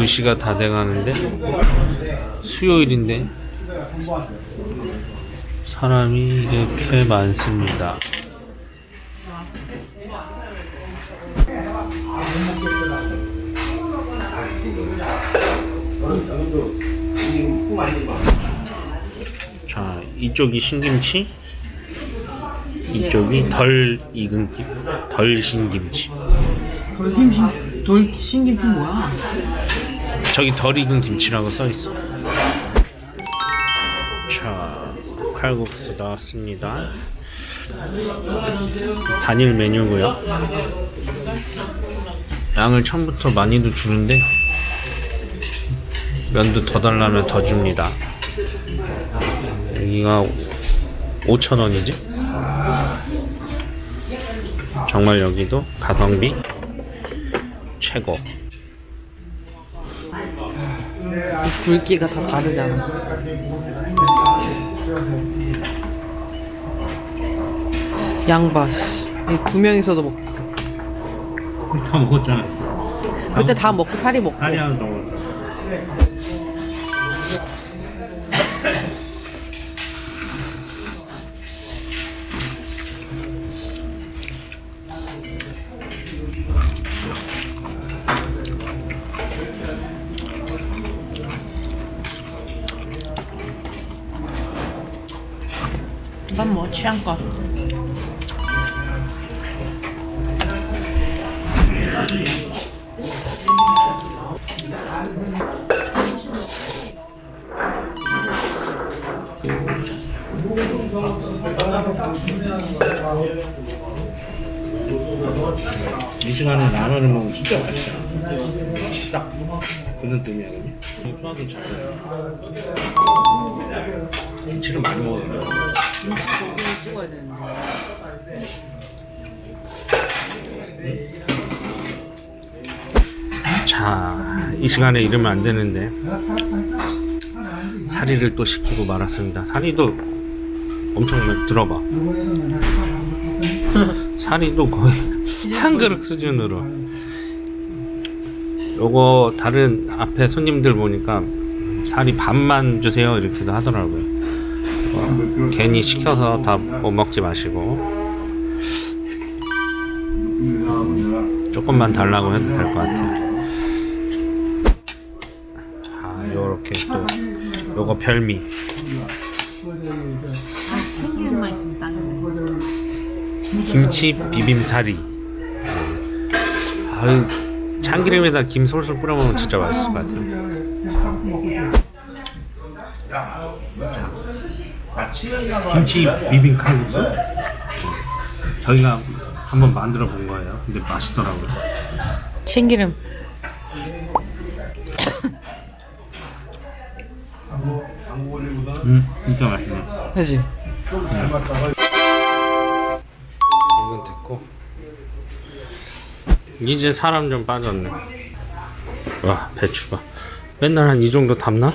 2시가 다 돼가는데 수요일인데 사람이 이렇게 많습니다. 자, 이쪽이 신김치, 이쪽이 덜 익은 김, 덜 신김치. 돌 신김치 뭐야? 저기 덜 익은 김치라고 써 있어. 자, 칼국수 나왔습니다. 단일 메뉴고요. 양을 처음부터 많이도 주는데 면도 더 달라면 더 줍니다. 여기가 5,000원이지? 정말 여기도 가성비 최고. 굵기가 다 다르잖아. 양봐. 씨. 이두 명이서도 먹겠어. 다 먹었잖아. 그때 다 먹고 살이 먹고. 살이 하나 더 먹었어. 난뭐 취향껏. 이 시간에 라면을 먹으면 진짜 맛있어. 딱 그는 뜸이야, 그냥. 소화도 잘 돼. 김치를 많이 먹어요. 되는데. 자, 이 시간에 이러면 안 되는데 사리를 또 시키고 말았습니다. 사리도 엄청 막 들어봐. 사리도 거의 한 그릇 수준으로. 요거 다른 앞에 손님들 보니까 사리 반만 주세요 이렇게도 하더라고요. 어, 괜히 시켜서 다 못 먹지 마시고 조금만 달라고 해도 될 것 같아요. 아, 요렇게 또 요거 별미. 김치 비빔사리. 아유, 참기름에다 김 솔솔 뿌려 먹으면 진짜 맛있을 것 같아요. 김치 비빔 칼국수? 저희가 한번 만들어 본 거예요. 근데 맛있더라고요. 참기름. 음, 진짜 맛있네. 그지? 이건 됐고 이제 사람 좀 빠졌네 와 배추가 맨날 한 이 정도 담나?